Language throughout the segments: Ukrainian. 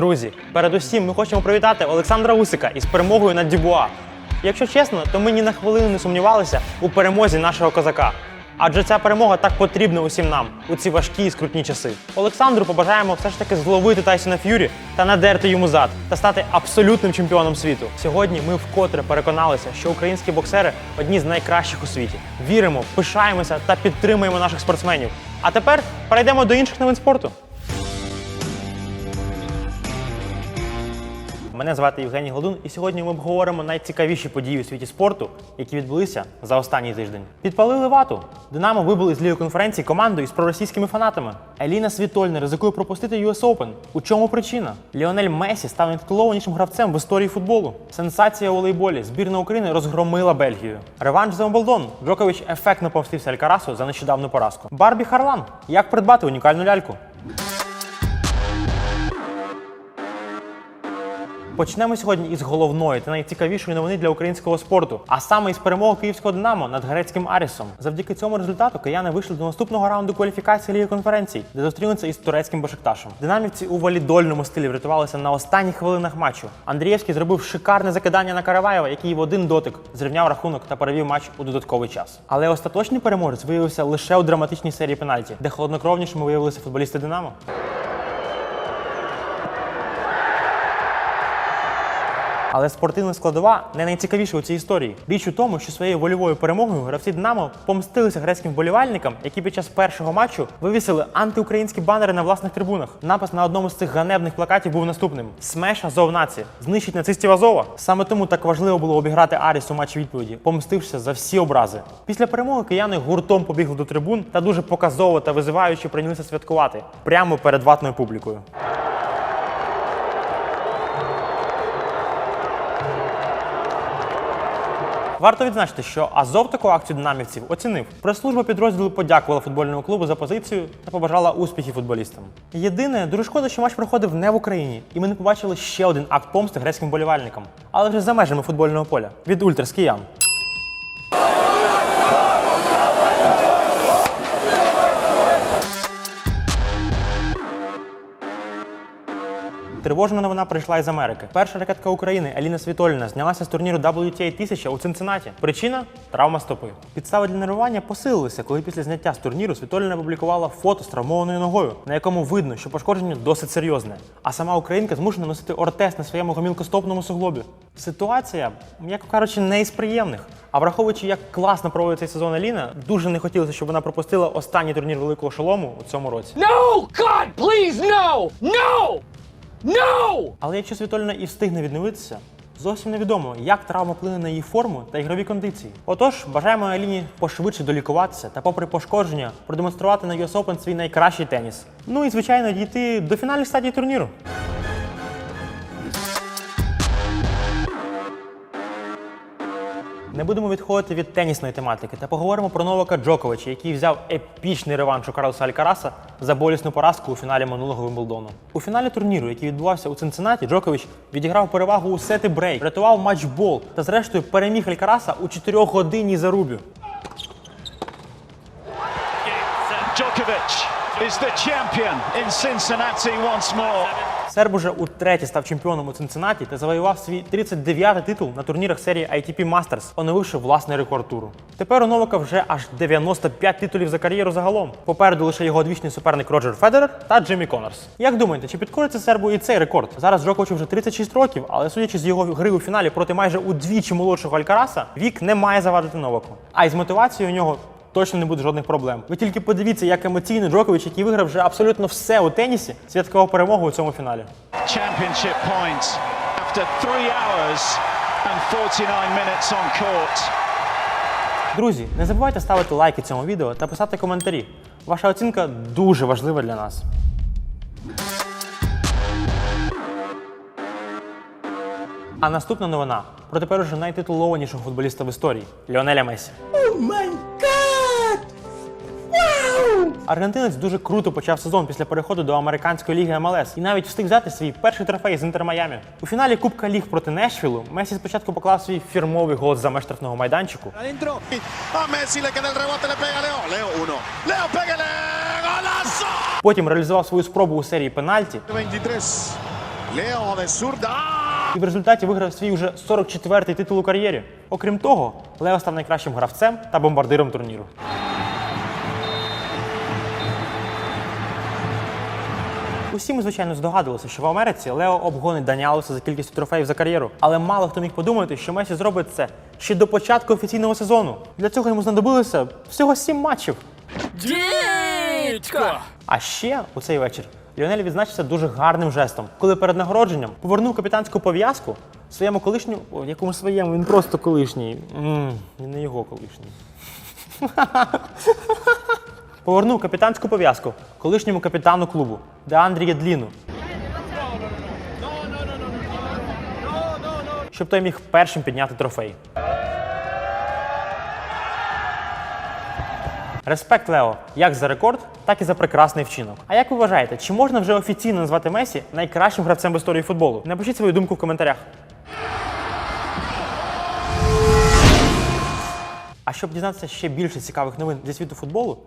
Друзі, передусім ми хочемо привітати Олександра Усика із перемогою над Дюбуа. Якщо чесно, то ми ні на хвилину не сумнівалися у перемозі нашого козака. Адже ця перемога так потрібна усім нам у ці важкі і скрутні часи. Олександру побажаємо все ж таки зловити Тайсона Ф'юрі та надерти йому зад та стати абсолютним чемпіоном світу. Сьогодні ми вкотре переконалися, що українські боксери одні з найкращих у світі. Віримо, пишаємося та підтримуємо наших спортсменів. А тепер перейдемо до інших новин спорту. Мене звати Євгеній Голдун, і сьогодні ми обговоримо найцікавіші події у світі спорту, які відбулися за останній тиждень. Підпалили вату. Динамо вибили з ліги конференції команду із проросійськими фанатами. Еліна Світольна ризикує пропустити US Open. У чому причина? Ліонель Месі став найтитулованішим гравцем в історії футболу. Сенсація у волейболі. Збірна України розгромила Бельгію. Реванш за Умблдон. Джокович ефектно помстився Алькарасу за нещодавну поразку. Барбі Харлан. Як придбати унікальну ляльку? Почнемо сьогодні із головної та найцікавішої новини для українського спорту, а саме із перемоги київського Динамо над грецьким Арісом. Завдяки цьому результату кияни вийшли до наступного раунду кваліфікації Ліги конференцій, де зустрінуться із турецьким Башикташем. Динамівці у валідольному стилі врятувалися на останніх хвилинах матчу. Андрієвський зробив шикарне закидання на Караваєва, який в один дотик зрівняв рахунок та перевів матч у додатковий час. Але остаточний переможець виявився лише у драматичній серії пенальті, де холоднокровнішими виявилися футболісти Динамо. Але спортивна складова не найцікавіша у цій історії. Річ у тому, що своєю вольовою перемогою гравці Динамо помстилися грецьким вболівальникам, які під час першого матчу вивісили антиукраїнські банери на власних трибунах. Напис на одному з цих ганебних плакатів був наступним: Смеш Азов нації! Знищить нацистів Азова. Саме тому так важливо було обіграти Аріс у матчі відповіді, помстившися за всі образи. Після перемоги кияни гуртом побігли до трибун та дуже показово та визиваючи прийнялися святкувати прямо перед ватною публікою. Варто відзначити, що Азов таку акцію динамівців оцінив. Прес-служба підрозділу подякувала футбольному клубу за позицію та побажала успіхів футболістам. Єдине, дуже шкода, що матч проходив не в Україні, і ми не побачили ще один акт помсти грецьким болівальникам, але вже за межами футбольного поля від ультрас киян. Тривожна новина прийшла із Америки. Перша ракетка України Еліна Світоліна знялася з турніру WTA 1000 у Цинциннаті. Причина травма стопи. Підстави для нервування посилилися, коли після зняття з турніру Світоліна опублікувала фото з травмованою ногою, на якому видно, що пошкодження досить серйозне. А сама українка змушена носити ортез на своєму гомілкостопному суглобі. Ситуація, м'яко кажучи, не із приємних. А враховуючи, як класно проводить цей сезон Еліна, дуже не хотілося, щоб вона пропустила останній турнір великого шолому у цьому році. No! God, please, no! No! No! Але якщо Світоліна і встигне відновитися, зовсім невідомо, як травма вплине на її форму та ігрові кондиції. Отож, бажаємо Аліні пошвидше долікуватися та, попри пошкодження, продемонструвати на US Open свій найкращий теніс. Ну і звичайно дійти до фінальних стадій турніру. Не будемо відходити від тенісної тематики та поговоримо про Новака Джоковича, який взяв епічний реванш у Карлоса Алькараса за болісну поразку у фіналі минулого Вимблдону. У фіналі турніру, який відбувався у Цинциннаті, Джокович відіграв перевагу у сети брейк, врятував матчбол та, зрештою, переміг Алькараса у 4-годинній зарубі. Djokovic is the champion in Cincinnati once more. Серб уже утретє став чемпіоном у Цинциннаті та завоював свій 39-й титул на турнірах серії ATP Masters, оновивши власний рекорд туру. Тепер у Новака вже аж 95 титулів за кар'єру загалом. Попереду лише його одвічний суперник Роджер Федерер та Джиммі Коннорс. Як думаєте, чи підкориться сербу і цей рекорд? Зараз Джоковичу вже 36 років, але судячи з його гри у фіналі проти майже удвічі молодшого Алькараса, вік не має завадити Новаку. А із мотивацією у нього точно не буде жодних проблем. Ви тільки подивіться, як емоційно Джокович, який виграв вже абсолютно все у тенісі, святкував перемогу у цьому фіналі. Championship point after three hours and 49 minutes on court. Друзі, не забувайте ставити лайки цьому відео та писати коментарі. Ваша оцінка дуже важлива для нас. А наступна новина про тепер уже найтитулованішого футболіста в історії Ліонеля Месі. Аргентинець дуже круто почав сезон після переходу до американської ліги МЛС і навіть встиг взяти свій перший трофей з Інтер Майамі. У фіналі Кубка Ліг проти Нешвілу Месі спочатку поклав свій фірмовий гол за меж штрафного майданчику, потім реалізував свою спробу у серії пенальті, 23. Leo de zurda. і в результаті виграв свій уже 44-й титул у кар'єрі. Окрім того, Лео став найкращим гравцем та бомбардиром турніру. Усі ми, звичайно, здогадувалися, що в Америці Лео обгонить Даніалоса за кількістю трофеїв за кар'єру. Але мало хто міг подумати, що Месі зробить це ще до початку офіційного сезону. Для цього йому знадобилося всього сім матчів. Дідько! А ще у цей вечір Ліонель відзначився дуже гарним жестом, коли перед нагородженням повернув капітанську пов'язку своєму колишньому, о, якому своєму, він просто колишній. м не його колишній. Повернув капітанську пов'язку колишньому капітану клубу Деандрі Єдліну. Щоб той міг першим підняти трофей. Респект Лео як за рекорд, так і за прекрасний вчинок. А як ви вважаєте, чи можна вже офіційно назвати Месі найкращим гравцем в історії футболу? Напишіть свою думку в коментарях. А щоб дізнатися ще більше цікавих новин зі світу футболу,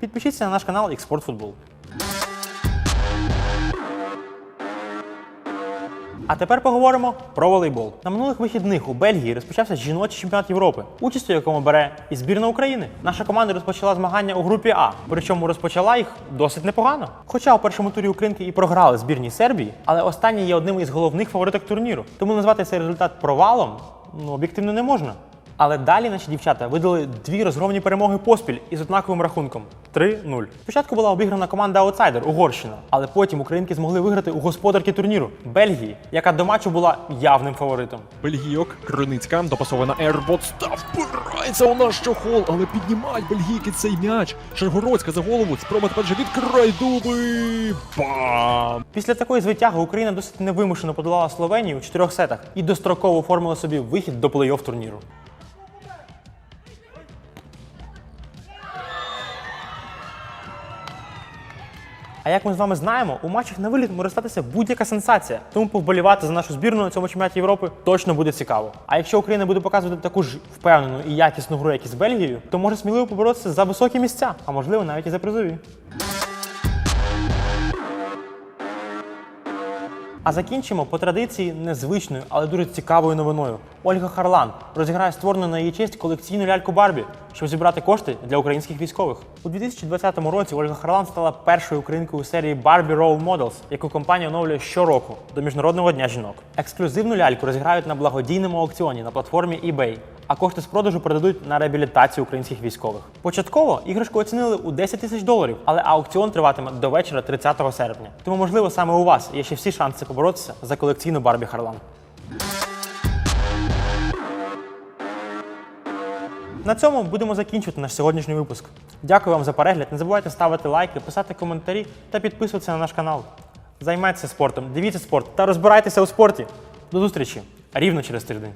підпишіться на наш канал Експорт Футбол. А тепер поговоримо про волейбол. На минулих вихідних у Бельгії розпочався жіночий чемпіонат Європи, участь у якому бере і збірна України. Наша команда розпочала змагання у групі А, причому розпочала їх досить непогано. Хоча у першому турі Українки і програли збірній Сербії, але останні є одним із головних фавориток турніру. Тому назвати цей результат провалом ну, об'єктивно не можна. Але далі наші дівчата видали дві розгромні перемоги поспіль із однаковим рахунком 3-0. Спочатку була обіграна команда Аутсайдер Угорщина, але потім українки змогли виграти у господарки турніру Бельгії, яка до матчу була явним фаворитом. Бельгійок, Криницька, допасована Ербот, став впирається у наш чохол, але піднімають бельгійки цей м'яч. Шаргородська за голову, спроба тепер же відкрай дуби. Бам! Після такої звитяги Україна досить невимушено подолала Словенію у чотирьох сетах і достроково оформила собі вихід до плей-офф турніру. А як ми з вами знаємо, у матчах на виліт може статися будь-яка сенсація. Тому повболівати за нашу збірну на цьому чемпіонаті Європи точно буде цікаво. А якщо Україна буде показувати таку ж впевнену і якісну гру, як і з Бельгією, то може сміливо поборотися за високі місця, а можливо навіть і за призові. А закінчимо по традиції незвичною, але дуже цікавою новиною. Ольга Харлан розіграє створену на її честь колекційну ляльку Барбі, щоб зібрати кошти для українських військових. У 2020 році Ольга Харлан стала першою українкою у серії Barbie Role Models, яку компанія оновлює щороку до Міжнародного дня жінок. Ексклюзивну ляльку розіграють на благодійному аукціоні на платформі eBay, а кошти з продажу передадуть на реабілітацію українських військових. Початково іграшку оцінили у 10 тисяч доларів, але аукціон триватиме до вечора 30 серпня. Тому, можливо, саме у вас є ще всі шанси поборотися за колекційну Барбі Харлан. На цьому будемо закінчувати наш сьогоднішній випуск. Дякую вам за перегляд. Не забувайте ставити лайки, писати коментарі та підписуватися на наш канал. Займайтеся спортом, дивіться спорт та розбирайтеся у спорті. До зустрічі рівно через тиждень.